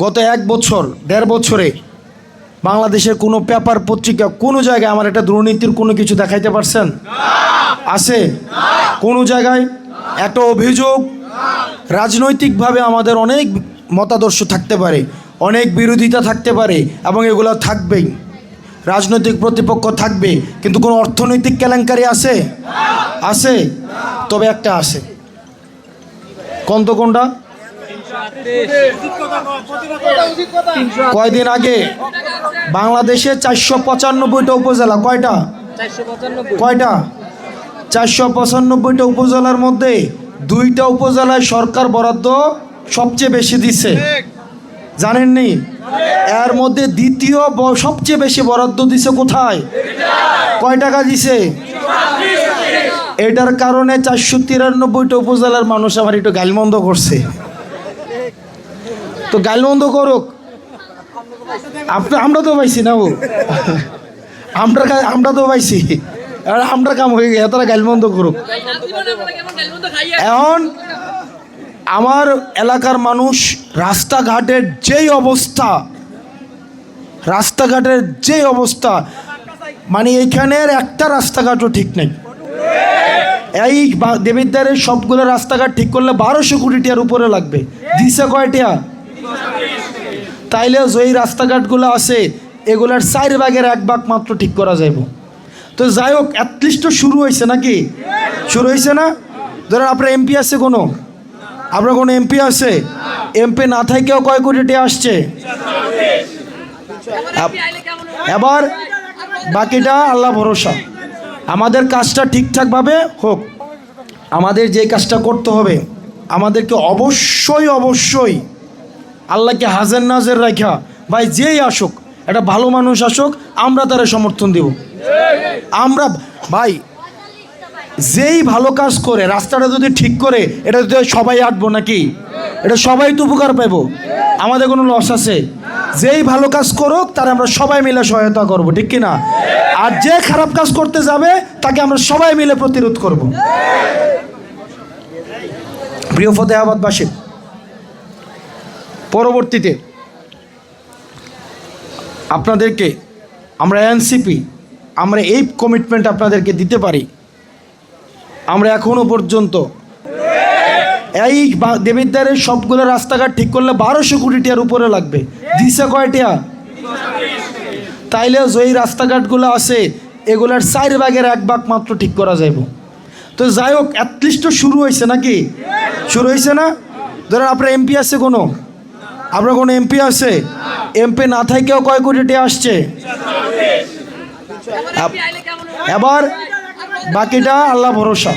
গত এক বছর, দেড় বছরে বাংলাদেশের কোনো পেপার পত্রিকা কোনো জায়গায় আমার একটা দুর্নীতির কোনো কিছু দেখাইতে পারছেন? আছে? কোনো জায়গায়? একটা অভিযোগ? রাজনৈতিকভাবে আমাদের অনেক মতাদর্শ থাকতে পারে, অনেক বিরোধিতা থাকতে পারে এবং এগুলো থাকবেই। রাজনৈতিক প্রতিপক্ষ থাকবে, কিন্তু কোনো অর্থনৈতিক কেলেঙ্কারি আছে? আছে? তবে একটা আছে। কোন তো কোনটা কয়দিন আগে? বাংলাদেশে চারশো পঁচানব্বইটা উপজেলা, কয়টা? কয়টা? চারশো পঁচানব্বইটা উপজেলার মধ্যে দুইটা উপজেলায় সরকার বরাদ্দ সবচেয়ে বেশি দিছে। জানেননি? এর মধ্যে দ্বিতীয় সবচেয়ে বেশি বরাদ্দ দিছে কোথায়? কয় টাকা দিছে? এটার কারণে চারশো তিরানব্বইটা উপজেলার মানুষ আমার একটু গালমন্দ করছে। তো গালমন্দ করুক। আপনি আমরা তো পাইছি না ও। আমরা আমরা তো পাইছি। আমরা কাম হয়ে গেছে তারা গালমন্দ করুক। এখন আমার এলাকার মানুষ রাস্তাঘাটের যেই অবস্থা, রাস্তাঘাটের যেই অবস্থা মানে এইখানের একটা রাস্তাঘাটও ঠিক নেই। এই দেবিদ্বারের সবগুলো রাস্তাঘাট ঠিক করলে বারোশো কোটি টিয়ার উপরে লাগবে। দিছে কয়টিয়া তাইলে যেই রাস্তাঘাটগুলো আছে এগুলার চার ভাগের এক ভাগ মাত্র ঠিক করা যাইব। তো যাই হোক অ্যাটলিস্ট তো শুরু হয়েছে নাকি? শুরু হয়েছে না? ধরেন আপনার এমপি আছে কোনো? আপনার কোনো এমপি আছে? এমপি না থাকেও কয় কোটি টাকা আসছে? এবার বাকিটা আল্লাহ ভরসা। আমাদের কাজটা ঠিকঠাকভাবে হোক, আমাদের যে কাজটা করতে হবে, আমাদেরকে অবশ্যই অবশ্যই আল্লাহকে হাজার নাজের রাখা ভাই, যেই আসুক, একটা ভালো মানুষ আসুক, আমরা তারা সমর্থন দেব। আমরা, ভাই, যেই ভালো কাজ করে, রাস্তাটা যদি ঠিক করে, এটা যদি সবাই আঁটবো নাকি? এটা সবাই তো উপকার পাইবো। আমাদের কোনো লস আছে? যেই ভালো কাজ করুক, তার আমরা সবাই মিলে সহায়তা করব, ঠিক কি না আর যে খারাপ কাজ করতে যাবে, তাকে আমরা সবাই মিলে প্রতিরোধ করব। প্রিয় ফতেহাবাদবাসী, পরবর্তীতে আপনাদেরকে আমরা এনসিপি, আমরা এই কমিটমেন্ট আপনাদেরকে দিতে পারি। আমরা এখনও পর্যন্ত এই দেবিদ্বারের সবগুলো রাস্তাঘাট ঠিক করলে বারোশো কোটি টিয়ার উপরে লাগবে। দিছে কয়টিয়া তাইলে যেই রাস্তাঘাটগুলো আছে, এগুলার চার ভাগের এক ভাগ মাত্র ঠিক করা যাইব। তো যাই হোক অ্যাটলিস্ট শুরু হয়েছে নাকি? শুরু হয়েছে না? ধরেন আপনার এমপি আছে কোনো? আপনার কোনো এমপি আছে? এমপি না থাকেও কয় কোটি টাকা আসছে? এবার বাকিটা আল্লাহ ভরসা।